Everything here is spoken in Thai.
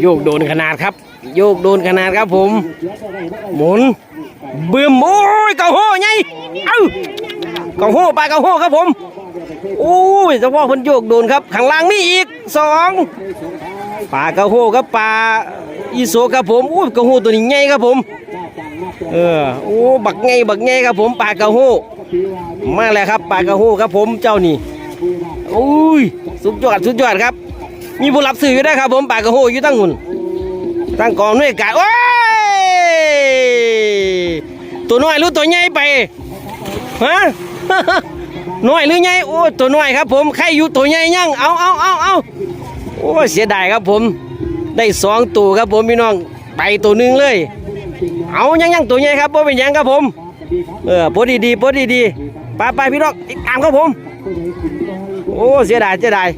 โยกโดนขนาดครับ โยกโดนขนาดครับผม หมุนเบึมโอ้ยเกาโห่ไงเอ้าเกาโห่ปลาเกาโห่ครับผมโอ้ยเฉพาะเพิ่นโยกโดนครับข้างล่างมีอีกสองปลาเกาโห่ครับปลาอีโซครับผมโอ้ยเกาโห่ตัวนี้ใหญ่ครับผมเออโอ้บักไงบักไงครับผมปลากระโหมาแล้วครับปลากระโหครับผมเจ้านี่ อ้ยสุดยอดสุดยอดครับ มีผู้รับซื้ออยู่ได้ครับ ผมปากกระโหอยู่ตั้งหุ่นตั้งกองด้วยกายโอ้ยตัวน้อยหรือตัวใหญ่ไปฮะน้อยหรือใหญ่โอ้ตัวน้อยครับ ผมใครอยู่ตัวใหญ่ยังเอาเอาเอาเอาโอ้เสียดายครับผม ได้สองตัวครับผมพี่น้องไปตัวหนึ่งเลย เอายังยังตัวใหญ่ครับบ่เป็นยังครับผม เออพอดีดีๆพอดีดีๆไปไปพี่น้องติดตามครับผม โอ้เสียดายเสียดาย